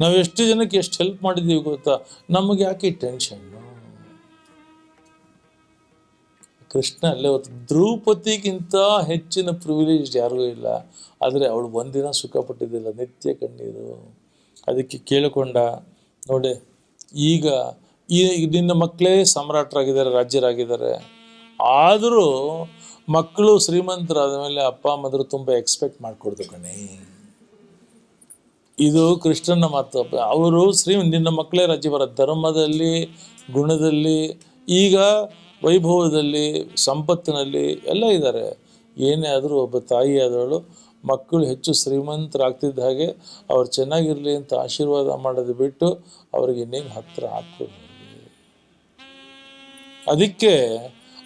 ನಾವು ಎಷ್ಟು ಜನಕ್ಕೆ ಎಷ್ಟು ಹೆಲ್ಪ್ ಮಾಡಿದ್ದೀವಿ ಗೊತ್ತಾ? ನಮಗೆ ಯಾಕೆ ಟೆನ್ಷನ್ ಕೃಷ್ಣ ಅಲ್ಲೇ ಹೊತ್ತು ದ್ರೌಪದಿಗಿಂತ ಹೆಚ್ಚಿನ ಪ್ರಿವಿಲೇಜ್ ಯಾರಿಗೂ ಇಲ್ಲ. ಆದರೆ ಅವಳು ಒಂದಿನ ಸುಖ ಪಟ್ಟಿದ್ದಿಲ್ಲ, ನಿತ್ಯ ಕಣ್ಣೀರು. ಅದಕ್ಕೆ ಕೇಳಿಕೊಂಡ, ನೋಡಿ, ಈಗ, ಈ ನಿನ್ನ ಮಕ್ಕಳೇ ಸಮ್ರಾಟರಾಗಿದ್ದಾರೆ, ರಾಜ್ಯರಾಗಿದ್ದಾರೆ. ಆದರೂ ಮಕ್ಕಳು ಶ್ರೀಮಂತರಾದ ಮೇಲೆ ಅಪ್ಪ, ಅಮ್ಮದ್ರು ತುಂಬ ಎಕ್ಸ್ಪೆಕ್ಟ್ ಮಾಡಿಕೊಡ್ದು ಕಣೆ. ಇದು ಕೃಷ್ಣನ ಮಾತು ಅವರು ಶ್ರೀ ನಿನ್ನ ಮಕ್ಕಳೇ ರಾಜ್ಯ ಬರ ಧರ್ಮದಲ್ಲಿ, ಗುಣದಲ್ಲಿ, ಈಗ ವೈಭವದಲ್ಲಿ, ಸಂಪತ್ತಿನಲ್ಲಿ ಎಲ್ಲ ಇದ್ದಾರೆ. ಏನೇ ಆದರೂ ಒಬ್ಬ ತಾಯಿ ಆದವಳು, ಮಕ್ಕಳು ಹೆಚ್ಚು ಶ್ರೀಮಂತರಾಗ್ತಿದ್ದ ಹಾಗೆ ಅವ್ರು ಚೆನ್ನಾಗಿರಲಿ ಅಂತ ಆಶೀರ್ವಾದ ಮಾಡೋದು ಬಿಟ್ಟು ಅವ್ರಿಗೆ ಇನ್ನೇನು ಹತ್ತಿರ ಹಾಕ್ಬೋದು ಅದಕ್ಕೆ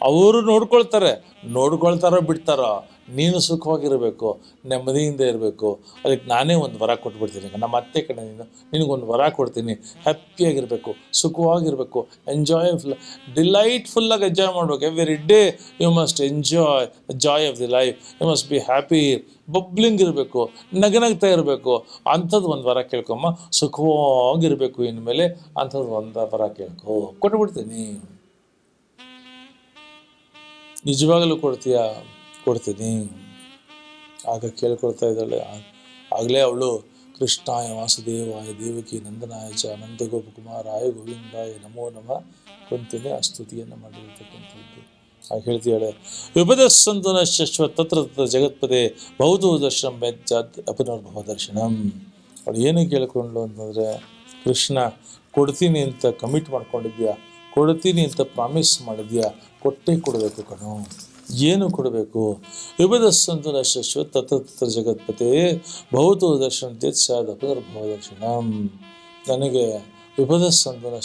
ಅವರು ನೋಡ್ಕೊಳ್ತಾರೆ. ನೋಡ್ಕೊಳ್ತಾರೋ ಬಿಡ್ತಾರೋ? ನೀನು ಸುಖವಾಗಿರಬೇಕು, ನೆಮ್ಮದಿಯಿಂದ ಇರಬೇಕು. ಅದಕ್ಕೆ ನಾನೇ ಒಂದು ವರ ಕೊಟ್ಬಿಡ್ತೀನಿ. ನಮ್ಮ ಅತ್ತೆ ಕಡೆ ನೀನು, ನಿನಗೊಂದು ವರ ಕೊಡ್ತೀನಿ. ಹ್ಯಾಪಿಯಾಗಿರಬೇಕು, ಸುಖವಾಗಿರಬೇಕು ಎಂಜಾಯ್ ಡಿಲೈಟ್ಫುಲ್ಲಾಗಿ ಎಂಜಾಯ್ ಮಾಡಬೇಕು. Every day you must enjoy joy of the life you must be happy bubbling ಇರಬೇಕು, ನಗನಗ್ತಾ ಇರಬೇಕು. ಅಂಥದ್ದು ಒಂದು ವರ ಕೇಳ್ಕೊಮ್ಮ ಸುಖವಾಗಿರಬೇಕು ಇನ್ಮೇಲೆ ಅಂಥದ್ದು ಒಂದು ವರ ಕೇಳ್ಕೊ. ಕೊಟ್ಬಿಡ್ತೀನಿ. ನಿಜವಾಗಲೂ ಕೊಡ್ತೀಯಾ? ಕೊಡ್ತೀನಿ. ಆಗ ಕೇಳ್ಕೊಳ್ತಾ ಇದ್ದಾಳೆ. ಆಗಲೇ ಅವಳು, ಕೃಷ್ಣಾಯ ವಾಸುದೇವಾಯ ದೇವಕಿ ನಂದನಾಯ ಚ ನಂದಗೋಪಕುಮಾರಾಯ ಗೋವಿಂದಾಯ ನಮೋ ನಮ ಕುಂತಿನೇ ಆ ಸ್ತುತಿಯನ್ನು ಮಾಡಿರ್ತಕ್ಕಂಥದ್ದು. ಆಗ ಹೇಳ್ತಿದ್ದಾಳೆ ವಿಪದ ಸಂತನ ಶಶ್ವ ತತ್ರ ತತ್ರ ಜಗತ್ಪದೇ ದರ್ಶನ ದರ್ಶನಂ ಅಪನರ್ಭವ ಅಪುನರ್ಭವ ದರ್ಶನಂ. ಅವಳು ಏನು ಕೇಳ್ಕೊಂಡ್ಲು ಅಂತಂದರೆ, ಕೃಷ್ಣ, ಕೊಡ್ತೀನಿ ಅಂತ ಕಮಿಟ್ ಮಾಡ್ಕೊಂಡಿದ್ಯಾ? ಕೊಡ್ತೀನಿ ಅಂತ ಪ್ರಾಮಿಸ್ ಮಾಡಿದ್ಯಾ? ಕೊಟ್ಟೇ ಕೊಡಬೇಕು ಕಣೋ. ಏನು ಕೊಡಬೇಕು? ವಿಭದಸ್ಸಂತು ಶಶ್ವತ್ ತತ್ರ ತತ್ರ ಜಗತ್ಪತಿ ಬಹುತು ದರ್ಶನ ತ್ಯತ್ಸಾದ ಪುನರ್ಭವ ದರ್ಶನಂ. ನನಗೆ ವಿಪದ ಸಂತನ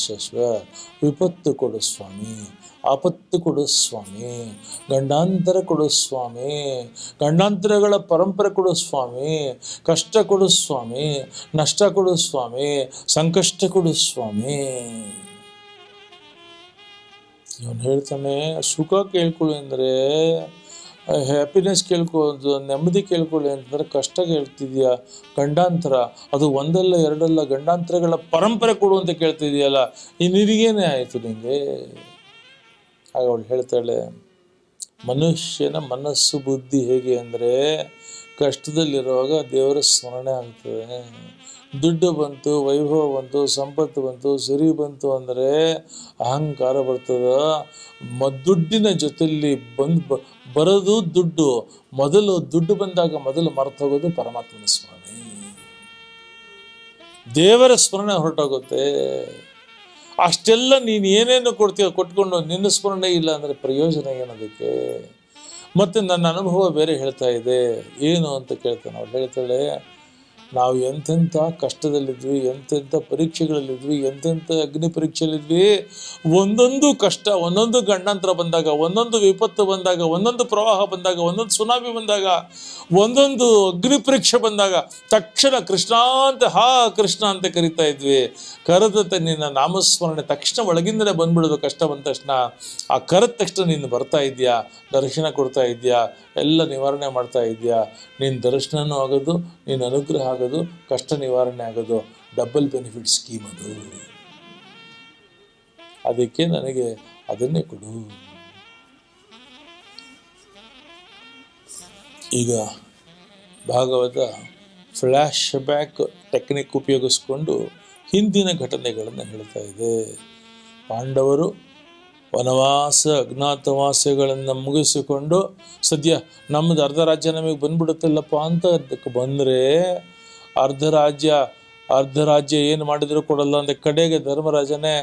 ವಿಪತ್ತು ಕೊಡು ಸ್ವಾಮಿ, ಆಪತ್ತು ಕೊಡು ಸ್ವಾಮಿ, ಗಂಡಾಂತರ ಕೊಡು ಸ್ವಾಮಿ, ಗಂಡಾಂತರಗಳ ಪರಂಪರೆ ಕೊಡು ಸ್ವಾಮಿ, ಕಷ್ಟ ಕೊಡು ಸ್ವಾಮಿ, ನಷ್ಟ ಕೊಡು ಸ್ವಾಮಿ, ಸಂಕಷ್ಟ ಕೊಡು ಸ್ವಾಮಿ. ಇವನು ಹೇಳ್ತಾನೆ, ಸುಖ ಕೇಳ್ಕೊಳ್ಳಿ ಅಂದರೆ ಹ್ಯಾಪಿನೆಸ್ ಕೇಳ್ಕೊಳ್ಳೋದು ನೆಮ್ಮದಿ ಕೇಳ್ಕೊಳ್ಳಿ ಅಂತಂದರೆ ಕಷ್ಟ ಕೇಳ್ತಿದ್ಯಾ ಗಂಡಾಂತರ. ಅದು ಒಂದಲ್ಲ ಎರಡಲ್ಲ ಗಂಡಾಂತರಗಳ ಪರಂಪರೆ ಕೊಡು ಅಂತ ಕೇಳ್ತಿದ್ಯಲ್ಲ, ಈ ನಿನಗೇನೆ ಆಯಿತು ನಿಮಗೆ ಆಗ ಅವಳು ಹೇಳ್ತಾಳೆ, ಮನುಷ್ಯನ ಮನಸ್ಸು ಬುದ್ಧಿ ಹೇಗೆ ಅಂದರೆ ಕಷ್ಟದಲ್ಲಿರುವಾಗ ದೇವರ ಸ್ಮರಣೆ ಆಗ್ತದೆ. ದುಡ್ಡು ಬಂತು, ವೈಭವ ಬಂತು, ಸಂಪತ್ತು ಬಂತು, ಸಿರಿ ಬಂತು ಅಂದರೆ ಅಹಂಕಾರ ಬರ್ತದೆ. ಮ ದುಡ್ಡಿನ ಜೊತೆಯಲ್ಲಿ ಬಂದು ಬರೋದು ದುಡ್ಡು, ಮೊದಲು ದುಡ್ಡು ಬಂದಾಗ ಮೊದಲು ಮರ್ತೋಗೋದು ಪರಮಾತ್ಮನ ಸ್ಮರಣೆ. ದೇವರ ಸ್ಮರಣೆ ಹೊರಟೋಗುತ್ತೆ. ಅಷ್ಟೆಲ್ಲ ನೀನು ಏನೇನು ಕೊಡ್ತೀಯ ಕೊಟ್ಕೊಂಡು ನಿನ್ನ ಸ್ಮರಣೆ ಇಲ್ಲ ಅಂದರೆ ಪ್ರಯೋಜನ ಏನದಕ್ಕೆ ಮತ್ತು ನನ್ನ ಅನುಭವ ಬೇರೆ ಹೇಳ್ತಾ ಇದೆ. ಏನು ಅಂತ ಕೇಳ್ತಾನೆ. ಅವ್ರು ಹೇಳ್ತಾಳೆ ನಾವು ಎಂತೆಂಥ ಕಷ್ಟದಲ್ಲಿದ್ವಿ, ಎಂತೆಂಥ ಪರೀಕ್ಷೆಗಳಲ್ಲಿದ್ವಿ, ಎಂತೆಂಥ ಅಗ್ನಿ ಪರೀಕ್ಷೆಯಲ್ಲಿದ್ವಿ. ಒಂದೊಂದು ಕಷ್ಟ, ಒಂದೊಂದು ಗಂಡಾಂತರ ಬಂದಾಗ, ಒಂದೊಂದು ವಿಪತ್ತು ಬಂದಾಗ, ಒಂದೊಂದು ಪ್ರವಾಹ ಬಂದಾಗ, ಒಂದೊಂದು ಸುನಾಮಿ ಬಂದಾಗ, ಒಂದೊಂದು ಅಗ್ನಿ ಪರೀಕ್ಷೆ ಬಂದಾಗ, ತಕ್ಷಣ ಕೃಷ್ಣ ಅಂತ, ಹಾ ಕೃಷ್ಣ ಅಂತ ಕರಿತಾ ಇದ್ವಿ. ಕರೆದ ನಿನ್ನ ನಾಮಸ್ಮರಣೆ ತಕ್ಷಣ ಒಳಗಿಂದಲೇ ಬಂದ್ಬಿಡೋದು ಕಷ್ಟ ಬಂದ ತಕ್ಷಣ, ಆ ಕರೆದ ತಕ್ಷಣ ನೀನು ಬರ್ತಾ ಇದೆಯಾ ದರ್ಶನ ಕೊಡ್ತಾ ಇದೆಯಾ ಎಲ್ಲ ನಿವಾರಣೆ ಮಾಡ್ತಾ ಇದೆಯಾ ನಿನ್ನ ದರ್ಶನನೂ ಆಗೋದು, ನಿನ್ನ ಅನುಗ್ರಹ ಆಗೋದು, ಕಷ್ಟ ನಿವಾರಣೆ ಆಗೋದು ಡಬಲ್ ಬೆನಿಫಿಟ್ ಸ್ಕೀಮ್ ಅದು. ಅದಕ್ಕೆ ನನಗೆ ಅದನ್ನೇ ಕೊಡು. ಈಗ ಭಾಗವತ ಫ್ಲ್ಯಾಶ್ ಬ್ಯಾಕ್ ಟೆಕ್ನಿಕ್ ಉಪಯೋಗಿಸ್ಕೊಂಡು ಹಿಂದಿನ ಘಟನೆಗಳನ್ನು ಹೇಳ್ತಾ ಇದೆ. ಪಾಂಡವರು ವನವಾಸ, ಅಜ್ಞಾತವಾಸಗಳನ್ನು ಮುಗಿಸಿಕೊಂಡು, ಸದ್ಯ ನಮ್ಮದು ಅರ್ಧ ರಾಜ್ಯ ನಮಗೆ ಬಂದ್ಬಿಡುತ್ತಲ್ಲಪ್ಪ ಅಂತ ಅದಕ್ಕೆ ಬಂದರೆ ಅರ್ಧ ರಾಜ್ಯ ಅರ್ಧ ರಾಜ್ಯ ಏನು ಮಾಡಿದರೂ ಕೊಡಲ್ಲ ಅಂದರೆ ಕಡೆಗೆ ಧರ್ಮರಾಜನೇ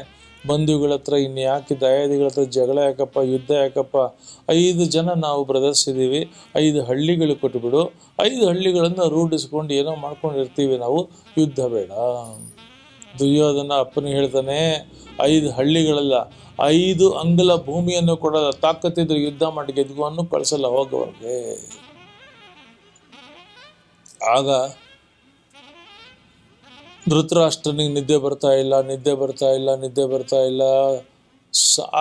ಬಂಧುಗಳ ಹತ್ರ ಇನ್ನು ಯಾಕೆ ದಯಾದಿಗಳ ಹತ್ರ ಜಗಳ ಯಾಕಪ್ಪ, ಯುದ್ಧ ಯಾಕಪ್ಪ? ಐದು ಜನ ನಾವು ಬ್ರದರ್ಸ್ ಇದ್ದೀವಿ ಐದು ಹಳ್ಳಿಗಳು ಕೊಟ್ಬಿಡು, ಐದು ಹಳ್ಳಿಗಳನ್ನು ರೂಢಿಸ್ಕೊಂಡು ಏನೋ ಮಾಡ್ಕೊಂಡಿರ್ತೀವಿ ನಾವು, ಯುದ್ಧ ಬೇಡ. ದುರ್ಯೋಧನ ಅಪ್ಪನ ಹೇಳ್ತಾನೆ, ಐದು ಹಳ್ಳಿಗಳಲ್ಲ, ಐದು ಅಂಗಲ ಭೂಮಿಯನ್ನು ಕೊಡಲ್ಲ, ತಾಕತ್ತಿದ್ರೆ ಯುದ್ಧ ಮಾಡಿ ಗೆದ್ಗುವನ್ನು ಕಳಿಸಲ್ಲ ಹೋಗೋವ್ರಿಗೆ. ಆಗ ಧೃತರಾಷ್ಟ್ರನಿಗೆ ನಿದ್ದೆ ಬರ್ತಾ ಇಲ್ಲ, ನಿದ್ದೆ ಬರ್ತಾ ಇಲ್ಲ, ನಿದ್ದೆ ಬರ್ತಾ ಇಲ್ಲ.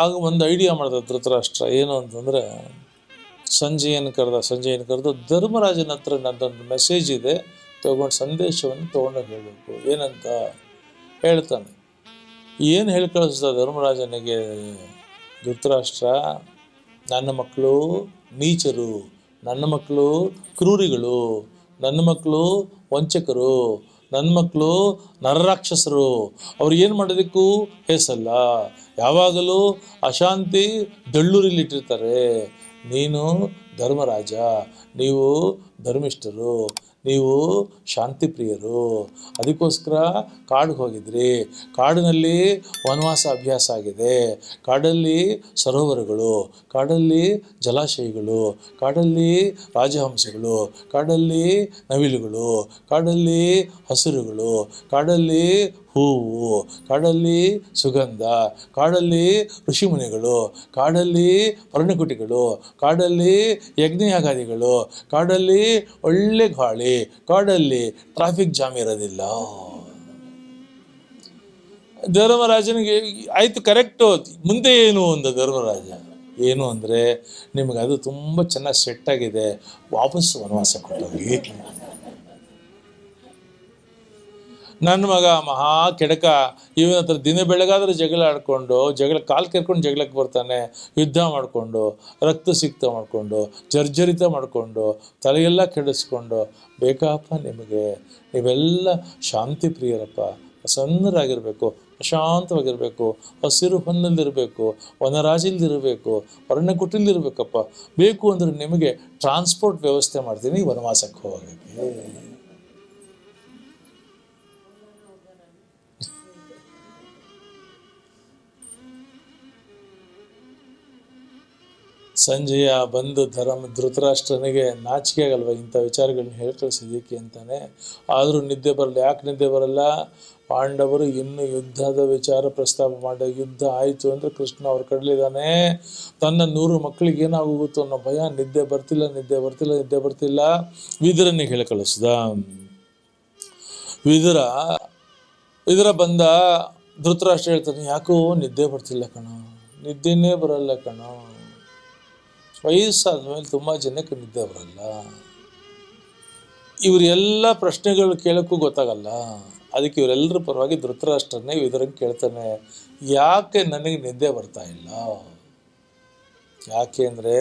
ಆಗ ಒಂದು ಐಡಿಯಾ ಮಾಡ್ದ ಧೃತರಾಷ್ಟ್ರ. ಏನು ಅಂತಂದರೆ ಸಂಜೆಯನ್ನು ಕರೆದ ಸಂಜೆಯನ್ನು ಕರೆದು ಧರ್ಮರಾಜನ ಹತ್ರ ನನ್ನದೊಂದು ಮೆಸೇಜ್ ಇದೆ. ತಗೊಂಡು ಸಂದೇಶವನ್ನು ತೊಗೊಂಡು ಹೇಳಬೇಕು. ಏನಂತ ಹೇಳ್ತಾನೆ. ಏನು ಹೇಳಿ ಕಳಿಸ್ದ ಧರ್ಮರಾಜನಿಗೆ? ಧೃತರಾಷ್ಟ್ರ, ನನ್ನ ಮಕ್ಕಳು ನೀಚರು, ನನ್ನ ಮಕ್ಕಳು ಕ್ರೂರಿಗಳು, ನನ್ನ ಮಕ್ಕಳು ವಂಚಕರು ನನ್ನ ಮಕ್ಕಳು ನರರಾಕ್ಷಸರು. ಅವ್ರು ಏನು ಮಾಡೋದಕ್ಕೂ ಹೆಸಲ್ಲ. ಯಾವಾಗಲೂ ಅಶಾಂತಿ ದಳ್ಳೂರಿಲಿಟ್ಟಿರ್ತಾರೆ ನೀನು ಧರ್ಮರಾಜ ನೀವು ಧರ್ಮಿಷ್ಠರು. ನೀವು ಶಾಂತಿ ಪ್ರಿಯರು, ಅದಕ್ಕೋಸ್ಕರ ಕಾಡಿಗೆ ಹೋಗಿದ್ರಿ. ಕಾಡಿನಲ್ಲಿ ವನವಾಸ ಅಭ್ಯಾಸ ಆಗಿದೆ. ಕಾಡಲ್ಲಿ ಸರೋವರಗಳು, ಕಾಡಲ್ಲಿ ಜಲಾಶಯಗಳು, ಕಾಡಲ್ಲಿ ರಾಜಹಂಸಗಳು, ಕಾಡಲ್ಲಿ ನವಿಲುಗಳು, ಕಾಡಲ್ಲಿ ಹಸಿರುಗಳು, ಕಾಡಲ್ಲಿ ಹೂವು, ಕಾಡಲ್ಲಿ ಸುಗಂಧ, ಕಾಡಲ್ಲಿ ಋಷಿಮುನಿಗಳು, ಕಾಡಲ್ಲಿ ಪರ್ಣಕುಟಿಗಳು, ಕಾಡಲ್ಲಿ ಯಜ್ಞಯಾಗಾದಿಗಳು, ಕಾಡಲ್ಲಿ ಒಳ್ಳೆ ಗಾಳಿ, ಕಾಡಲ್ಲಿ ಟ್ರಾಫಿಕ್ ಜಾಮ್ ಇರೋದಿಲ್ಲ. ಧರ್ಮರಾಜನಿಗೆ ಆಯಿತು ಕರೆಕ್ಟು ಮುಂದೆ ಏನು ಅಂದ ಧರ್ಮರಾಜ? ಏನು ಅಂದರೆ ನಿಮಗೆ ಅದು ತುಂಬ ಚೆನ್ನಾಗಿ ಸೆಟ್ ಆಗಿದೆ. ವಾಪಸ್ ವನವಾಸ ಕೊಟ್ಟೋಗಿ ನನ್ನ ಮಗ ಮಹಾ ಕೆಡಕ, ಇವನ ಹತ್ರ ದಿನ ಬೆಳಗಾದ್ರೆ ಜಗಳ ಆಡ್ಕೊಂಡು, ಜಗಳ ಕಾಲು ಕೆರ್ಕೊಂಡು ಜಗಳಕ್ಕೆ ಬರ್ತಾನೆ, ಯುದ್ಧ ಮಾಡಿಕೊಂಡು ರಕ್ತ ಸಿಕ್ತ ಮಾಡಿಕೊಂಡು, ಜರ್ಜರಿತ ಮಾಡಿಕೊಂಡು, ತಲೆಯೆಲ್ಲ ಕೆಡಿಸ್ಕೊಂಡು, ಬೇಕಪ್ಪ ನಿಮಗೆ, ನೀವೆಲ್ಲ ಶಾಂತಿ ಪ್ರಿಯರಪ್ಪ, ಪ್ರಸನ್ನರಾಗಿರಬೇಕು, ಪ್ರಶಾಂತವಾಗಿರಬೇಕು, ಹಸಿರು ಹೊನ್ನಲ್ಲಿರಬೇಕು ವನರಾಜಿಲ್ದಿರಬೇಕು ಅರಣ್ಯಕುಟಿಲ್ದಿರ್ಬೇಕಪ್ಪ ಬೇಕು ಅಂದರೆ ನಿಮಗೆ ಟ್ರಾನ್ಸ್ಪೋರ್ಟ್ ವ್ಯವಸ್ಥೆ ಮಾಡ್ತೀನಿ, ವನವಾಸಕ್ಕೆ ಹೋಗೋಕ್ಕೆ ಸಂಜೆಯ ಬಂದು ಧರ್ಮ ಧೃತರಾಷ್ಟ್ರನಿಗೆ ನಾಚಿಕೆ ಆಗಲ್ವ ಇಂಥ ವಿಚಾರಗಳನ್ನ ಹೇಳಿ ಕಳಿಸಿದ್ದಕ್ಕೆ ಅಂತಾನೆ. ಆದರೂ ನಿದ್ದೆ ಬರಲ್ಲ. ಯಾಕೆ ನಿದ್ದೆ ಬರಲ್ಲ? ಪಾಂಡವರು ಇನ್ನು ಯುದ್ಧದ ವಿಚಾರ ಪ್ರಸ್ತಾಪ ಮಾಡ, ಯುದ್ಧ ಆಯಿತು ಅಂದರೆ ಕೃಷ್ಣ ಅವ್ರು ಕಡಲಿದ್ದಾನೆ. ತನ್ನ ನೂರು ಮಕ್ಕಳಿಗೆ ಏನಾಗೋಗುತ್ತೋ ಅನ್ನೋ ಭಯ, ನಿದ್ದೆ ಬರ್ತಿಲ್ಲ ನಿದ್ದೆ ಬರ್ತಿಲ್ಲ ನಿದ್ದೆ ಬರ್ತಿಲ್ಲ. ವಿದುರನಿಗೆ ಹೇಳಿ ಕಳಿಸ್ದ. ವಿದುರ ವಿದುರ ಬಂದ, ಧೃತರಾಷ್ಟ್ರ ಹೇಳ್ತಾನೆ, ಯಾಕೋ ನಿದ್ದೆ ಬರ್ತಿಲ್ಲ ಕಣೋ. ನಿದ್ದೆನೇ ಬರಲ್ಲ ಕಣೋ. ವಯಸ್ಸಾದ ಮೇಲೆ ತುಂಬ ಜನಕ್ಕೆ ನಿದ್ದೆ ಬರಲ್ಲ. ಇವರೆಲ್ಲ ಪ್ರಶ್ನೆಗಳು ಕೇಳೋಕ್ಕೂ ಗೊತ್ತಾಗಲ್ಲ. ಅದಕ್ಕೆ ಇವರೆಲ್ಲರ ಪರವಾಗಿ ಧೃತರಾಷ್ಟ್ರನೇ ಇದರಂಗೆ ಕೇಳ್ತಾನೆ. ಯಾಕೆ ನನಗೆ ನಿದ್ದೆ ಬರ್ತಾ ಇಲ್ಲ? ಯಾಕೆ ಅಂದರೆ,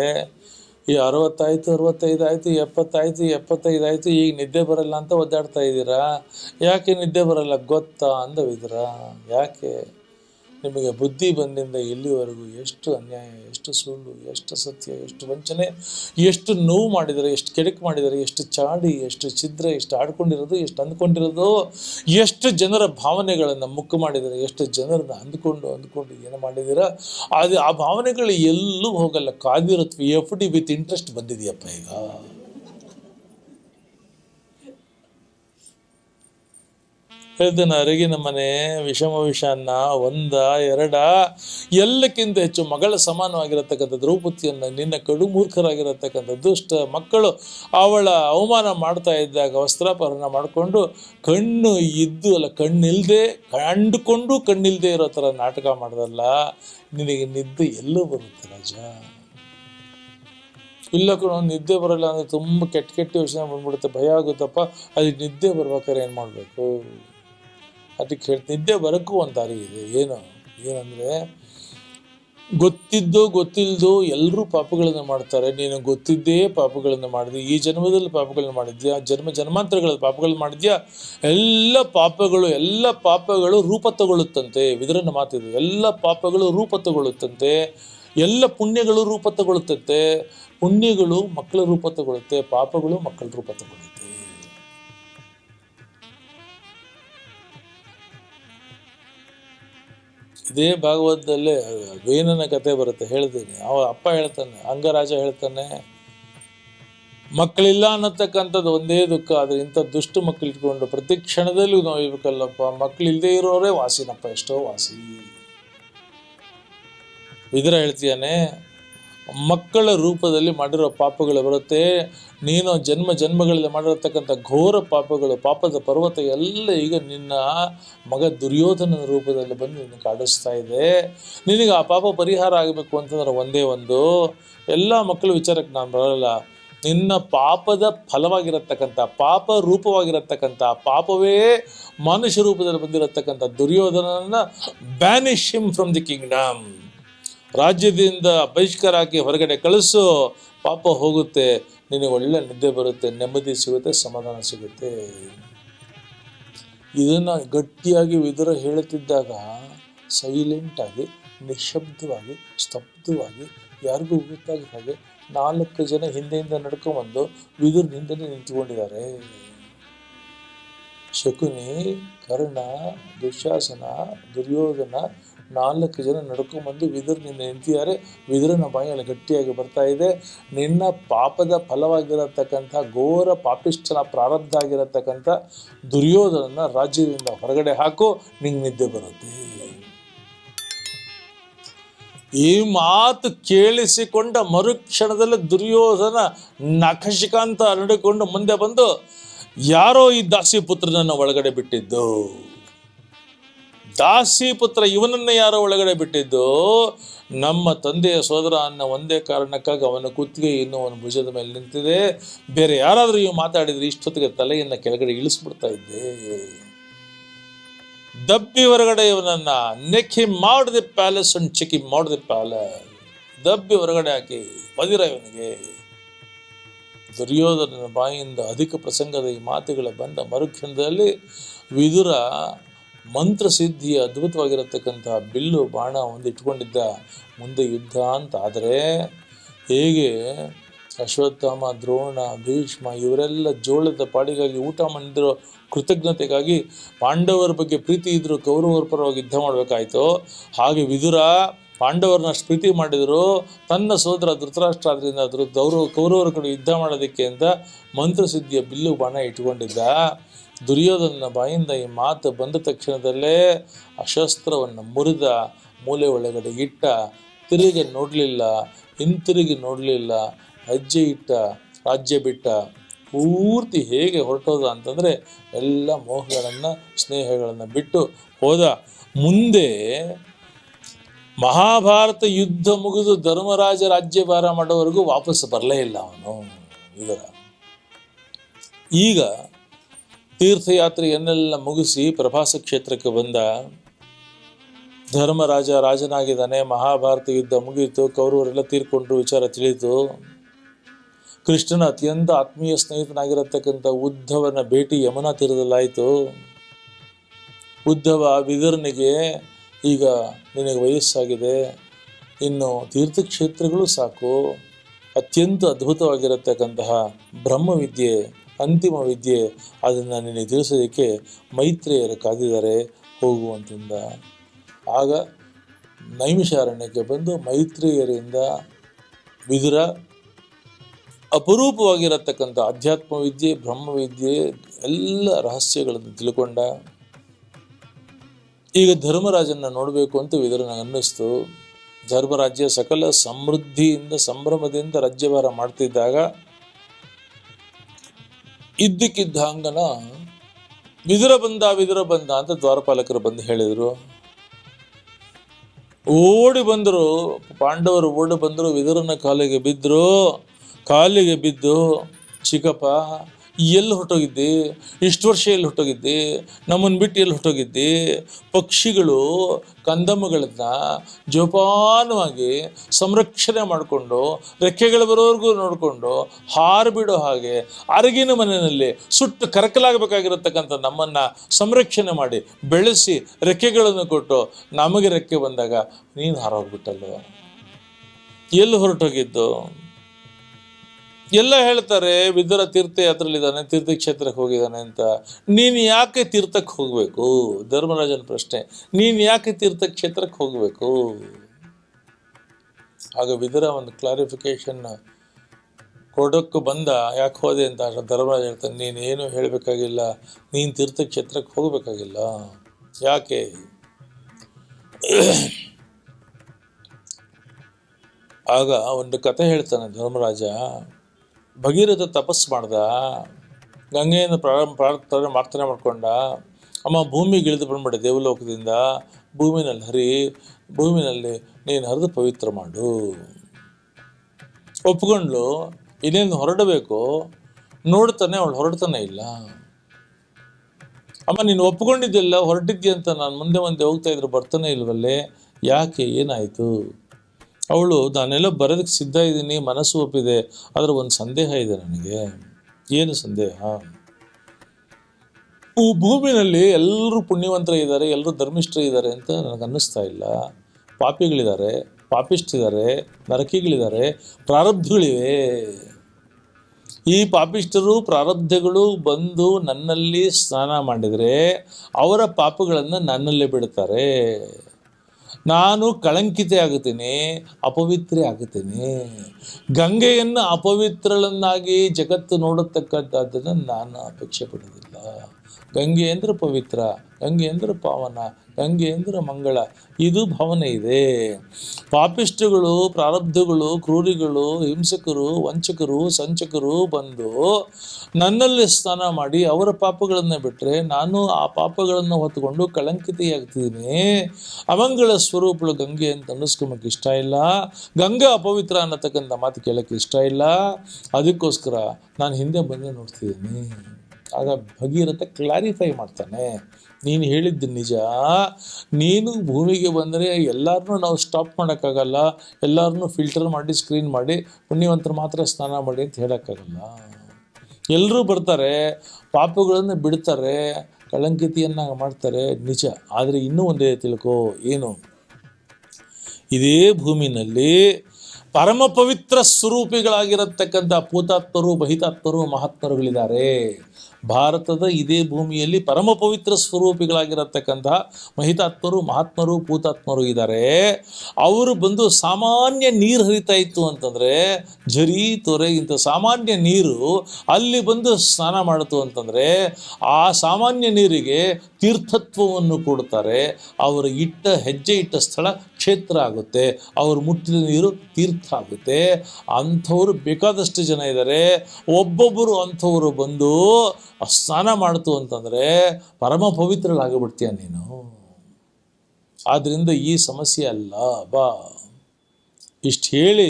ಈ ಅರವತ್ತಾಯ್ತು, ಅರವತ್ತೈದು ಆಯಿತು, ಎಪ್ಪತ್ತಾಯ್ತು, ಎಪ್ಪತ್ತೈದು ಆಯಿತು, ಈಗ ನಿದ್ದೆ ಬರಲ್ಲ ಅಂತ ಒದ್ದಾಡ್ತಾ ಇದ್ದೀರಾ ಯಾಕೆ ನಿದ್ದೆ ಬರಲ್ಲ ಗೊತ್ತಾ ಅಂದ ವಿದುರ ಯಾಕೆ? ನಿಮಗೆ ಬುದ್ಧಿ ಬಂದಿಂದ ಇಲ್ಲಿವರೆಗೂ ಎಷ್ಟು ಅನ್ಯಾಯ, ಎಷ್ಟು ಸುಳ್ಳು, ಎಷ್ಟು ಸತ್ಯ ಎಷ್ಟು ವಂಚನೆ, ಎಷ್ಟು ನೋವು ಮಾಡಿದರೆ, ಎಷ್ಟು ಕೆಡಕು ಮಾಡಿದರೆ, ಎಷ್ಟು ಚಾಡಿ, ಎಷ್ಟು ಛಿದ್ರ, ಎಷ್ಟು ಆಡ್ಕೊಂಡಿರೋದು, ಎಷ್ಟು ಅಂದ್ಕೊಂಡಿರೋದು, ಎಷ್ಟು ಜನರ ಭಾವನೆಗಳನ್ನು ಮುಕ್ಕು ಮಾಡಿದರೆ, ಎಷ್ಟು ಜನರನ್ನ ಅಂದ್ಕೊಂಡು ಅಂದ್ಕೊಂಡು ಏನು ಮಾಡಿದ್ದೀರಾ ಅದು ಆ ಭಾವನೆಗಳು ಎಲ್ಲೂ ಹೋಗಲ್ಲ. ಕಾದಿರತ್ವ ಎಫ್ ಡಿ ವಿತ್ ಇಂಟ್ರೆಸ್ಟ್ ಬಂದಿದೆಯಪ್ಪ ಈಗ. ಹೇಳ್ದೇನ ಅರಗಿನ ಮನೆ, ವಿಷಮ ವಿಷಾನ್ನ, ಒಂದ, ಎರಡ, ಎಲ್ಲಕ್ಕಿಂತ ಹೆಚ್ಚು ಮಗಳ ಸಮಾನವಾಗಿರತಕ್ಕಂಥ ದ್ರೌಪದಿಯನ್ನ ನಿನ್ನ ಕಡು ಮೂರ್ಖರಾಗಿರತಕ್ಕಂಥ ದುಷ್ಟ ಮಕ್ಕಳು, ಅವಳ ಅವಮಾನ ಮಾಡ್ತಾ ಇದ್ದಾಗ ವಸ್ತ್ರಾಪಹರಣ ಮಾಡಿಕೊಂಡು, ಕಣ್ಣು ಇದ್ದು, ಅಲ್ಲ, ಕಣ್ಣಿಲ್ದೆ, ಕಂಡುಕೊಂಡು ಕಣ್ಣಿಲ್ಲದೆ ಇರೋ ಥರ ನಾಟಕ ಮಾಡ್ದಲ್ಲ, ನಿನಗೆ ನಿದ್ದೆ ಎಲ್ಲೂ ಬರುತ್ತೆ ರಾಜ. ಇಲ್ಲ ಕಣೋ, ನಿದ್ದೆ ಬರಲ್ಲ ಅಂದರೆ ತುಂಬ ಕೆಟ್ಟ ಕೆಟ್ಟ ಯೋಚನೆ ಬಂದ್ಬಿಡುತ್ತೆ, ಭಯ ಆಗುತ್ತಪ್ಪ ಅದಕ್ಕೆ ನಿದ್ದೆ ಬರ್ಬೇಕಾದ್ರೆ ಏನು ಮಾಡಬೇಕು? ಅದಕ್ಕೆ ಹೇಳಿ, ನಿದ್ದೆ ಒಂದು ದಾರಿ ಇದೆ. ಏನು? ಏನಂದರೆ, ಗೊತ್ತಿದ್ದೋ ಗೊತ್ತಿಲ್ಲದೋ ಎಲ್ಲರೂ ಪಾಪಗಳನ್ನು ಮಾಡ್ತಾರೆ. ನೀನು ಗೊತ್ತಿದ್ದೇ ಪಾಪಗಳನ್ನು ಮಾಡಿದ್ವಿ ಈ ಜನ್ಮದಲ್ಲಿ ಪಾಪಗಳನ್ನು ಮಾಡಿದ್ಯಾ? ಜನ್ಮ, ಜನ್ಮಾಂತರಗಳಲ್ಲಿ ಪಾಪಗಳನ್ನು ಮಾಡಿದ್ಯಾ? ಎಲ್ಲ ಪಾಪಗಳು ಎಲ್ಲ ಪಾಪಗಳು ರೂಪ ತಗೊಳ್ಳುತ್ತಂತೆ ಇದರನ್ನು ಮಾತಿದೆ ಎಲ್ಲ ಪಾಪಗಳು ರೂಪ ತಗೊಳ್ಳುತ್ತಂತೆ ಎಲ್ಲ ಪುಣ್ಯಗಳು ರೂಪ ತಗೊಳ್ಳುತ್ತಂತೆ ಪುಣ್ಯಗಳು ಮಕ್ಕಳ ರೂಪ ತಗೊಳ್ಳುತ್ತೆ ಪಾಪಗಳು ಮಕ್ಕಳ ರೂಪ ತಗೊಳುತ್ತೆ ಇದೇ ಭಾಗವತದಲ್ಲಿ ವೇನನ ಕತೆ ಬರುತ್ತೆ, ಹೇಳ್ತೀನಿ. ಅವ ಅಪ್ಪ ಹೇಳ್ತಾನೆ, ಅಂಗರಾಜ ಹೇಳ್ತಾನೆ, ಮಕ್ಕಳಿಲ್ಲ ಅನ್ನತಕ್ಕಂಥದ್ದು ಒಂದೇ ದುಃಖ, ಆದರೆ ಇಂಥ ದುಷ್ಟ ಮಕ್ಕಳು ಇಟ್ಕೊಂಡು ಪ್ರತಿ ಕ್ಷಣದಲ್ಲೂ ನೋಯ್ಬೇಕಲ್ಲಪ್ಪ. ಮಕ್ಕಳಿಲ್ಲದೆ ಇರೋರೇ ವಾಸಿನಪ್ಪ, ಎಷ್ಟೋ ವಾಸಿ. ಇದರ ಹೇಳ್ತೀಯಾನೆ ಮಕ್ಕಳ ರೂಪದಲ್ಲಿ ಮಾಡಿರೋ ಪಾಪಗಳು ಬರುತ್ತೆ. ನೀನು ಜನ್ಮ ಜನ್ಮಗಳಲ್ಲಿ ಮಾಡಿರತಕ್ಕಂಥ ಘೋರ ಪಾಪಗಳು, ಪಾಪದ ಪರ್ವತ ಎಲ್ಲ ಈಗ ನಿನ್ನ ಮಗ ದುರ್ಯೋಧನನ ರೂಪದಲ್ಲಿ ಬಂದು ನಿನ್ನ ಕಾಡಿಸ್ತಾ ಇದೆ. ನಿನಗೆ ಆ ಪಾಪ ಪರಿಹಾರ ಆಗಬೇಕು ಅಂತಂದ್ರೆ ಒಂದೇ ಒಂದು. ಎಲ್ಲ ಮಕ್ಕಳ ವಿಚಾರಕ್ಕೆ ನಾನು ಬರಲ್ಲ. ನಿನ್ನ ಪಾಪದ ಫಲವಾಗಿರತಕ್ಕಂಥ, ಪಾಪ ರೂಪವಾಗಿರತಕ್ಕಂಥ, ಪಾಪವೇ ಮನುಷ್ಯ ರೂಪದಲ್ಲಿ ಬಂದಿರತಕ್ಕಂಥ ದುರ್ಯೋಧನನ banish him from the kingdom ರಾಜ್ಯದಿಂದ ಬಹಿಷ್ಕಾರ ಹಾಕಿ ಹೊರಗಡೆ ಕಳಿಸು, ಪಾಪ ಹೋಗುತ್ತೆ, ನಿನಗೆ ಒಳ್ಳೆ ನಿದ್ದೆ ಬರುತ್ತೆ, ನೆಮ್ಮದಿ ಸಿಗುತ್ತೆ, ಸಮಾಧಾನ ಸಿಗುತ್ತೆ. ಇದನ್ನು ಗಟ್ಟಿಯಾಗಿ ವಿದುರ ಹೇಳುತ್ತಿದ್ದಾಗ ಸೈಲೆಂಟ್ ಆಗಿ, ನಿಶಬ್ದವಾಗಿ, ಸ್ತಬ್ಧವಾಗಿ, ಯಾರಿಗೂ ಗೊತ್ತಾಗ ಹಾಗೆ ನಾಲ್ಕು ಜನ ಹಿಂದೆಯಿಂದ ನಡ್ಕೊಂಡ್ಬಂದು ವಿದುರ್ ಹಿಂದೆ ನಿಂತ್ಕೊಂಡಿದ್ದಾರೆ. ಶಕುನಿ, ಕರ್ಣ, ದುಶಾಸನ, ದುರ್ಯೋಧನ ನಾಲ್ಕು ಜನ ನಡ್ಕೊಂಬಂದು ವಿದುರ್ ನಿನ್ನ ನಿಂತಿದ್ದಾರೆ. ವಿದುರನ ಬಾಯಲ್ಲಿ ಗಟ್ಟಿಯಾಗಿ ಬರ್ತಾ ಇದೆ. ನಿನ್ನ ಪಾಪದ ಫಲವಾಗಿರತಕ್ಕಂಥ, ಘೋರ ಪಾಪಿಷ್ಟನ ಪ್ರಾರಬ್ಧ ಆಗಿರತಕ್ಕಂಥ ದುರ್ಯೋಧನನ ರಾಜ್ಯದಿಂದ ಹೊರಗಡೆ ಹಾಕು. ನಿಂಗೆ ನಿದ್ದೆ ಬರುತ್ತೆ. ಈ ಮಾತು ಕೇಳಿಸಿಕೊಂಡ ಮರುಕ್ಷಣದಲ್ಲಿ ದುರ್ಯೋಧನ ನಖಶಿಕಾಂತ ನಡೆಕೊಂಡು ಮುಂದೆ ಬಂದು, ಯಾರೋ ಈ ದಾಸಿ ಪುತ್ರನನ್ನು ಒಳಗಡೆ ಬಿಟ್ಟಿದ್ದು? ದಾಸಿ ಪುತ್ರ ಇವನನ್ನ ಯಾರೋ ಒಳಗಡೆ ಬಿಟ್ಟಿದ್ದು, ನಮ್ಮ ತಂದೆಯ ಸೋದರ ಅನ್ನೋ ಒಂದೇ ಕಾರಣಕ್ಕಾಗಿ ಅವನ ಕುತ್ತಿಗೆ ಇನ್ನೂ ಅವನ ಭುಜದ ಮೇಲೆ ನಿಂತಿದೆ. ಬೇರೆ ಯಾರಾದರೂ ಇವು ಮಾತಾಡಿದ್ರೆ ಇಷ್ಟೊತ್ತಿಗೆ ತಲೆಯನ್ನು ಕೆಳಗಡೆ ಇಳಿಸ್ಬಿಡ್ತಾ ಇದ್ದೆ. ದಬ್ಬಿ ಹೊರಗಡೆ ಇವನನ್ನ, ನೆಕ್ಕಿ ಮಾಡ್ ದಿ ಪ್ಯಾಲೇಸ್ ಅಂಡ್ ಚಿಕ್ಕಿ ಮಾಡ್ ದಿ ಪ್ಯಾಲೇಸ್. ದಬ್ಬಿ ಹೊರಗಡೆ ಹಾಕಿ ಬದಿರ ಇವನಿಗೆ. ದುರ್ಯೋಧನನ ಬಾಯಿಯಿಂದ ಅಧಿಕ ಪ್ರಸಂಗದ ಈ ಮಾತುಗಳ ಬಂದ ಮರುಕ್ಷಣದಲ್ಲಿ ವಿದುರ ಮಂತ್ರಸಿದ್ಧಿಯ ಅದ್ಭುತವಾಗಿರತಕ್ಕಂತಹ ಬಿಲ್ಲು ಬಾಣ ಒಂದು ಇಟ್ಕೊಂಡಿದ್ದ ಮುಂದೆ ಯುದ್ಧ ಅಂತ. ಆದರೆ ಹೇಗೆ ಅಶ್ವತ್ಥಾಮ, ದ್ರೋಣ, ಭೀಷ್ಮ ಇವರೆಲ್ಲ ಜೋಳದ ಪಾಡಿಗಾಗಿ ಊಟ ಮಾಡಿರೋ ಕೃತಜ್ಞತೆಗಾಗಿ ಪಾಂಡವರ ಬಗ್ಗೆ ಪ್ರೀತಿ ಇದ್ದರೂ ಕೌರವರ ಪರವಾಗಿ ಯುದ್ಧ ಮಾಡಬೇಕಾಯಿತು? ಹಾಗೆ ವಿದುರ ಪಾಂಡವರನ್ನ ಪ್ರೀತಿ ಮಾಡಿದ್ರು ತನ್ನ ಸೋದರ ಧೃತರಾಷ್ಟ್ರ ಆದ್ದರಿಂದ ಅದರ ಗೌರವ ಕೌರವರ ಕಡೆ ಯುದ್ಧ ಮಾಡೋದಕ್ಕೆ ಅಂತ ಮಂತ್ರಸಿದ್ಧಿಯ ಬಿಲ್ಲು ಬಾಣ ಇಟ್ಕೊಂಡಿದ್ದ. ದುರ್ಯೋಧನನ ಬಾಯಿಂದ ಈ ಮಾತು ಬಂದ ತಕ್ಷಣದಲ್ಲೇ ಅಶಸ್ತ್ರವನ್ನು ಶಸ್ತ್ರವನ್ನು ಮುರಿದ ಮೂಲೆ ಒಳಗಡೆ ಇಟ್ಟ, ತಿರುಗಿ ನೋಡಲಿಲ್ಲ, ಹಿಂತಿರುಗಿ ನೋಡಲಿಲ್ಲ, ಹೆಜ್ಜೆ ಇಟ್ಟ, ರಾಜ್ಯ ಬಿಟ್ಟ, ಪೂರ್ತಿ ಹೇಗೆ ಹೊರಟೋದ ಅಂತಂದರೆ ಎಲ್ಲ ಮೋಹಗಳನ್ನು, ಸ್ನೇಹಗಳನ್ನು ಬಿಟ್ಟು ಹೋದ. ಮುಂದೆ ಮಹಾಭಾರತ ಯುದ್ಧ ಮುಗಿದು ಧರ್ಮರಾಜ ರಾಜ್ಯಭಾರ ಮಾಡೋವರೆಗೂ ವಾಪಸ್ ಬರಲೇ ಇಲ್ಲ ಅವನು. ಇದರ ಈಗ ತೀರ್ಥಯಾತ್ರೆಯನ್ನೆಲ್ಲ ಮುಗಿಸಿ ಪ್ರಭಾಸ ಕ್ಷೇತ್ರಕ್ಕೆ ಬಂದ ಧರ್ಮರಾಜ ರಾಜನಾಗಿದ್ದಾನೆ, ಮಹಾಭಾರತ ಯುದ್ಧ ಮುಗಿಯಿತು, ಕೌರವರೆಲ್ಲ ತೀರ್ಕೊಂಡ್ರು, ವಿಚಾರ ತಿಳಿಯಿತು. ಕೃಷ್ಣನ ಅತ್ಯಂತ ಆತ್ಮೀಯ ಸ್ನೇಹಿತನಾಗಿರತಕ್ಕಂಥ ಉದ್ಧವನ ಭೇಟಿ ಯಮುನಾ ತೀರದಲ್ಲಾಯಿತು. ಉದ್ಧವ ವಿದರ್ನಿಗೆ ಈಗ ನಿನಗೆ ವಯಸ್ಸಾಗಿದೆ, ಇನ್ನು ತೀರ್ಥಕ್ಷೇತ್ರಗಳು ಸಾಕು. ಅತ್ಯಂತ ಅದ್ಭುತವಾಗಿರತಕ್ಕಂತಹ ಬ್ರಹ್ಮವಿದ್ಯೆ ಅಂತಿಮ ವಿದ್ಯೆ ಅದನ್ನು ನಿನಗೆ ತಿಳಿಸೋದಕ್ಕೆ ಮೈತ್ರೇಯರು ಕಾದಿದ್ದಾರೆ, ಹೋಗುವಂತಿಂದ. ಆಗ ನೈಮಿಷಾರಣ್ಯಕ್ಕೆ ಬಂದು ಮೈತ್ರೇಯರಿಂದ ಬಿದುರ ಅಪರೂಪವಾಗಿರತಕ್ಕಂಥ ಅಧ್ಯಾತ್ಮ ವಿದ್ಯೆ ಬ್ರಹ್ಮವಿದ್ಯೆ, ಎಲ್ಲ ರಹಸ್ಯಗಳನ್ನು ತಿಳ್ಕೊಂಡ. ಈಗ ಧರ್ಮರಾಜನ ನೋಡಬೇಕು ಅಂತ ನನಗೆ ಅನ್ನಿಸ್ತು. ಧರ್ಮರಾಜ್ಯ ಸಕಲ ಸಮೃದ್ಧಿಯಿಂದ, ಸಂಭ್ರಮದಿಂದ ರಾಜ್ಯಭಾರ ಮಾಡ್ತಿದ್ದಾಗ ಇದ್ದಕ್ಕಿದ್ದ ಹಂಗನ ಬಿದಿರ ಬಂದ ಬಿದಿರ ಬಂದ ಅಂತ ದ್ವಾರಪಾಲಕರು ಬಂದು ಹೇಳಿದರು. ಓಡಿ ಬಂದರು, ಪಾಂಡವರು ಓಡಿ ಬಂದರು ವಿದುರನ ಕಾಲಿಗೆ ಬಿದ್ದರು ಕಾಲಿಗೆ ಬಿದ್ದು, ಚಿಕ್ಕಪ್ಪ ಎಲ್ಲಿ ಹೊರಟೋಗಿದ್ದಿ? ಇಷ್ಟು ವರ್ಷ ಎಲ್ಲಿ ಹೊರಟೋಗಿದ್ದಿ? ನಮ್ಮನ್ನು ಬಿಟ್ಟು ಎಲ್ಲಿ ಹೊರಟೋಗಿದ್ದಿ? ಪಕ್ಷಿಗಳು, ಕಂದಮ್ಮಗಳನ್ನ ಜೋಪಾನವಾಗಿ ಸಂರಕ್ಷಣೆ ಮಾಡಿಕೊಂಡು, ರೆಕ್ಕೆಗಳು ಬರೋವರೆಗೂ ನೋಡಿಕೊಂಡು ಹಾರು ಬಿಡೋ ಹಾಗೆ ಅರಗಿನ ಮನೆಯಲ್ಲಿ ಸುಟ್ಟು ಕರಕಲಾಗಬೇಕಾಗಿರತಕ್ಕಂಥ ನಮ್ಮನ್ನು ಸಂರಕ್ಷಣೆ ಮಾಡಿ ಬೆಳೆಸಿ ರೆಕ್ಕೆಗಳನ್ನು ಕೊಟ್ಟು ನಮಗೆ ರೆಕ್ಕೆ ಬಂದಾಗ ನೀನು ಹಾರೋಗ್ಬಿಟ್ಟಲ್ವ? ಎಲ್ಲಿ ಹೊರಟೋಗಿದ್ದು? ಎಲ್ಲ ಹೇಳ್ತಾರೆ, ವಿದುರ ತೀರ್ಥ ತೀರ್ಥಕ್ಷೇತ್ರಕ್ಕೆ ಹೋಗಿದ್ದಾನೆ ಅಂತ. ನೀನು ಯಾಕೆ ತೀರ್ಥಕ್ಕೆ ಹೋಗಬೇಕು? ಧರ್ಮರಾಜನ ಪ್ರಶ್ನೆ. ನೀನು ಯಾಕೆ ತೀರ್ಥಕ್ಷೇತ್ರಕ್ಕೆ ಹೋಗಬೇಕು? ಆಗ ವಿದುರ ಒಂದು ಕ್ಲಾರಿಫಿಕೇಶನ್ ಕೊಡೋಕ್ಕೆ ಬಂದ, ಯಾಕೆ ಹೋದೆ ಅಂತ ಧರ್ಮರಾಜ ಹೇಳ್ತಾನೆ, ನೀನು ಏನು ಹೇಳಬೇಕಾಗಿಲ್ಲ, ನೀನು ತೀರ್ಥಕ್ಷೇತ್ರಕ್ಕೆ ಹೋಗಬೇಕಾಗಿಲ್ಲ. ಯಾಕೆ? ಆಗ ಒಂದು ಕತೆ ಹೇಳ್ತಾನೆ ಧರ್ಮರಾಜ. ಭಗೀರಥ ತಪಸ್ಸು ಮಾಡ್ದ, ಗಂಗೆಯನ್ನು ಪ್ರಾರಂಭ ಪ್ರಾರ್ಥನೆ ಪ್ರಾರ್ಥನೆ ಮಾಡ್ಕೊಂಡ, ಅಮ್ಮ ಭೂಮಿ ಇಳಿದು ಬಂದ್ಬಿಟ್ಟೆ ದೇವಲೋಕದಿಂದ, ಭೂಮಿನಲ್ಲಿ ಹರಿ, ಭೂಮಿನಲ್ಲಿ ನೀನು ಹರಿದು ಪವಿತ್ರ ಮಾಡು. ಒಪ್ಕೊಂಡ್ಲು ಇನ್ನೇನು ಹೊರಡಬೇಕು? ನೋಡ್ತಾನೆ ಅವಳು, ಹೊರಡ್ತಾನೆ ಇಲ್ಲ. ಅಮ್ಮ ನೀನು ಒಪ್ಕೊಂಡಿದ್ದಿಲ್ಲ ಹೊರಟಿದ್ದೆ ಅಂತ ನಾನು ಮುಂದೆ ಮುಂದೆ ಹೋಗ್ತಾ ಇದ್ರು ಬರ್ತಾನೆ ಇಲ್ವಲ್ಲೇ? ಯಾಕೆ, ಏನಾಯಿತು? ಅವಳು, ನಾನೆಲ್ಲ ಬರೋದಕ್ಕೆ ಸಿದ್ಧ ಇದ್ದೀನಿ, ಮನಸ್ಸು ಒಪ್ಪಿದೆ, ಆದರೆ ಒಂದು ಸಂದೇಹ ಇದೆ ನನಗೆ. ಏನು ಸಂದೇಹ? ಈ ಭೂಮಿನಲ್ಲಿ ಎಲ್ಲರೂ ಪುಣ್ಯವಂತರ ಇದ್ದಾರೆ, ಎಲ್ಲರೂ ಧರ್ಮಿಷ್ಠರು ಇದ್ದಾರೆ ಅಂತ ನನಗೆ ಅನ್ನಿಸ್ತಾ ಇಲ್ಲ. ಪಾಪಿಗಳಿದ್ದಾರೆ, ಪಾಪಿಷ್ಟಿದ್ದಾರೆ, ನರಕಿಗಳಿದ್ದಾರೆ, ಪ್ರಾರಬ್ಧಗಳಿವೆ. ಈ ಪಾಪಿಷ್ಠರು, ಪ್ರಾರಬ್ಧಗಳು ಬಂದು ನನ್ನಲ್ಲಿ ಸ್ನಾನ ಮಾಡಿದರೆ ಅವರ ಪಾಪಗಳನ್ನು ನನ್ನಲ್ಲೇ ಬಿಡ್ತಾರೆ. ನಾನು ಕಳಂಕಿತೆ ಆಗುತ್ತೇನೆ ಅಪವಿತ್ರೆ ಆಗುತ್ತೇನೆ ಗಂಗೆಯನ್ನು ಅಪವಿತ್ರಳನ್ನಾಗಿ ಜಗತ್ತು ನೋಡತಕ್ಕಂಥದ್ದನ್ನು ನಾನು ಅಪೇಕ್ಷೆ ಪಡೋದಿಲ್ಲ ಗಂಗೆ ಅಂದ್ರೆ ಪವಿತ್ರ ಗಂಗೆ ಅಂದ್ರೆ ಪಾವನ ಗಂಗೆ ಅಂದ್ರೆ ಮಂಗಳ. ಇದು ಭಾವನೆ ಇದೆ. ಪಾಪಿಷ್ಟಗಳು ಪ್ರಾರಬ್ಧಗಳು, ಕ್ರೂರಿಗಳು, ಹಿಂಸಕರು, ವಂಚಕರು, ಸಂಚಕರು ಬಂದು ನನ್ನಲ್ಲಿ ಸ್ನಾನ ಮಾಡಿ ಅವರ ಪಾಪಗಳನ್ನು ಬಿಟ್ಟರೆ ನಾನು ಆ ಪಾಪಗಳನ್ನು ಹೊತ್ತುಕೊಂಡು ಕಳಂಕಿತೆಯಾಗ್ತಿದ್ದೀನಿ. ಅಮಂಗಳ ಸ್ವರೂಪಗಳು ಗಂಗೆ ಅಂತ ಅನ್ನಿಸ್ಕೊಂಬಕ್ಕೆ ಇಷ್ಟ ಇಲ್ಲ. ಗಂಗಾ ಅಪವಿತ್ರ ಅನ್ನತಕ್ಕಂಥ ಮಾತು ಕೇಳೋಕ್ಕೆ ಇಷ್ಟ ಇಲ್ಲ. ಅದಕ್ಕೋಸ್ಕರ ನಾನು ಹಿಂದೆ ಬಂದು ನೋಡ್ತಿದ್ದೀನಿ. ಆಗ ಭಗೀರಥ ಕ್ಲಾರಿಫೈ ಮಾಡ್ತಾನೆ, ನೀನು ಹೇಳಿದ್ದು ನಿಜ, ನೀನು ಭೂಮಿಗೆ ಬಂದರೆ ಎಲ್ಲರನ್ನೂ ನಾವು ಸ್ಟಾಪ್ ಮಾಡೋಕ್ಕಾಗಲ್ಲ ಎಲ್ಲರನ್ನೂ ಫಿಲ್ಟರ್ ಮಾಡಿ ಸ್ಕ್ರೀನ್ ಮಾಡಿ, ಪುಣ್ಯವಂತರು ಮಾತ್ರ ಸ್ನಾನ ಮಾಡಿ ಅಂತ ಹೇಳೋಕ್ಕಾಗಲ್ಲ. ಎಲ್ಲರೂ ಬರ್ತಾರೆ, ಪಾಪಗಳನ್ನು ಬಿಡ್ತಾರೆ, ಕಳಂಕಿತಿಯನ್ನು ಮಾಡ್ತಾರೆ, ನಿಜ. ಆದರೆ ಇನ್ನೂ ಒಂದೇ ತಿಳ್ಕೊ, ಏನು? ಇದೇ ಭೂಮಿನಲ್ಲಿ ಪರಮ ಪವಿತ್ರ ಸ್ವರೂಪಿಗಳಾಗಿರತಕ್ಕಂಥ ಭೂತಾತ್ಮರು, ಬಹಿತಾತ್ಮರು, ಮಹಾತ್ಮರುಗಳಿದ್ದಾರೆ. ಭಾರತದ ಇದೇ ಭೂಮಿಯಲ್ಲಿ ಪರಮ ಪವಿತ್ರ ಸ್ವರೂಪಿಗಳಾಗಿರತಕ್ಕಂತಹ ಮಹಿತಾತ್ಮರು, ಮಹಾತ್ಮರು, ಭೂತಾತ್ಮರು ಇದ್ದಾರೆ. ಅವರು ಬಂದು ಸಾಮಾನ್ಯ ನೀರು ಹರಿತಾ ಇತ್ತು ಅಂತಂದರೆ ಝರಿ, ತೊರೆ ಇಂಥ ಸಾಮಾನ್ಯ ನೀರು ಅಲ್ಲಿ ಬಂದು ಸ್ನಾನ ಮಾಡಿತು ಅಂತಂದರೆ ಆ ಸಾಮಾನ್ಯ ನೀರಿಗೆ ತೀರ್ಥತ್ವವನ್ನು ಕೊಡ್ತಾರೆ. ಅವರು ಇಟ್ಟ, ಹೆಜ್ಜೆ ಇಟ್ಟ ಸ್ಥಳ ಕ್ಷೇತ್ರ ಆಗುತ್ತೆ. ಅವರು ಮುಟ್ಟಿದ ನೀರು ತೀರ್ಥ ಆಗುತ್ತೆ. ಅಂಥವ್ರು ಬೇಕಾದಷ್ಟು ಜನ ಇದ್ದಾರೆ. ಒಬ್ಬೊಬ್ಬರು ಅಂಥವರು ಬಂದು ಸ್ನಾನ ಮಾಡ್ತು ಅಂತಂದರೆ ಪರಮ ಪವಿತ್ರಳಾಗಿಬಿಡ್ತೀಯ ನೀನು. ಆದ್ದರಿಂದ ಈ ಸಮಸ್ಯೆ ಅಲ್ಲ, ಬಾ. ಇಷ್ಟು ಹೇಳಿ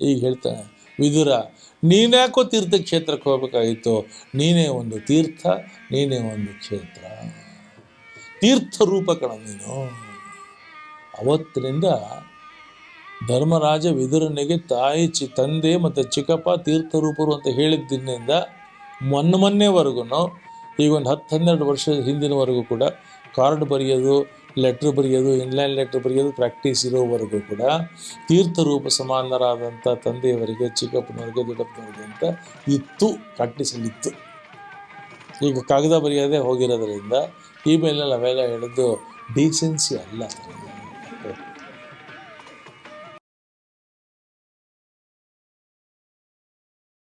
ಈಗ ಹೇಳ್ತಾನೆ, ವಿದುರ, ನೀನ್ಯಾಕೋ ತೀರ್ಥಕ್ಷೇತ್ರಕ್ಕೆ ಹೋಗ್ಬೇಕಾಗಿತ್ತು? ನೀನೇ ಒಂದು ತೀರ್ಥ, ನೀನೇ ಒಂದು ಕ್ಷೇತ್ರ. ತೀರ್ಥ ರೂಪ ಕಣ ನೀನು. ಅವತ್ತಿನಿಂದ ಧರ್ಮರಾಜ ವಿದುರನಿಗೆ ತಾಯಿ, ಚಿ, ತಂದೆ ಮತ್ತು ಚಿಕ್ಕಪ್ಪ ತೀರ್ಥರೂಪರು ಅಂತ ಹೇಳಿದ್ದಿನಿಂದ ಮೊನ್ನೆ ಮೊನ್ನೆವರೆಗೂ ಈಗ ಒಂದು ಹತ್ತು ಹನ್ನೆರಡು ವರ್ಷ ಹಿಂದಿನವರೆಗೂ ಕೂಡ ಕಾರ್ಡ್ ಬರೆಯೋದು, ಲೆಟ್ರ್ ಬರೆಯೋದು, ಇನ್ಲೈನ್ ಲೆಟ್ರ್ ಬರೆಯೋದು ಪ್ರಾಕ್ಟೀಸ್ ಇರೋವರೆಗೂ ಕೂಡ ತೀರ್ಥರೂಪ ಸಮಾನರಾದಂಥ ತಂದೆಯವರಿಗೆ, ಚಿಕ್ಕಪ್ಪನವರಿಗೆ, ದೊಡ್ಡಪ್ಪನವರಿಗೆ ಅಂತ ಇತ್ತು, ಪ್ರಾಕ್ಟೀಸಲ್ಲಿತ್ತು. ಈಗ ಕಾಗದ ಬರೆಯೋದೇ ಹೋಗಿರೋದ್ರಿಂದ ಮೇಲೆ ನಾವೆಲ್ಲ ಹೇಳಿದ್ದು ಡೀಸೆನ್ಸಿ ಅಲ್ಲ.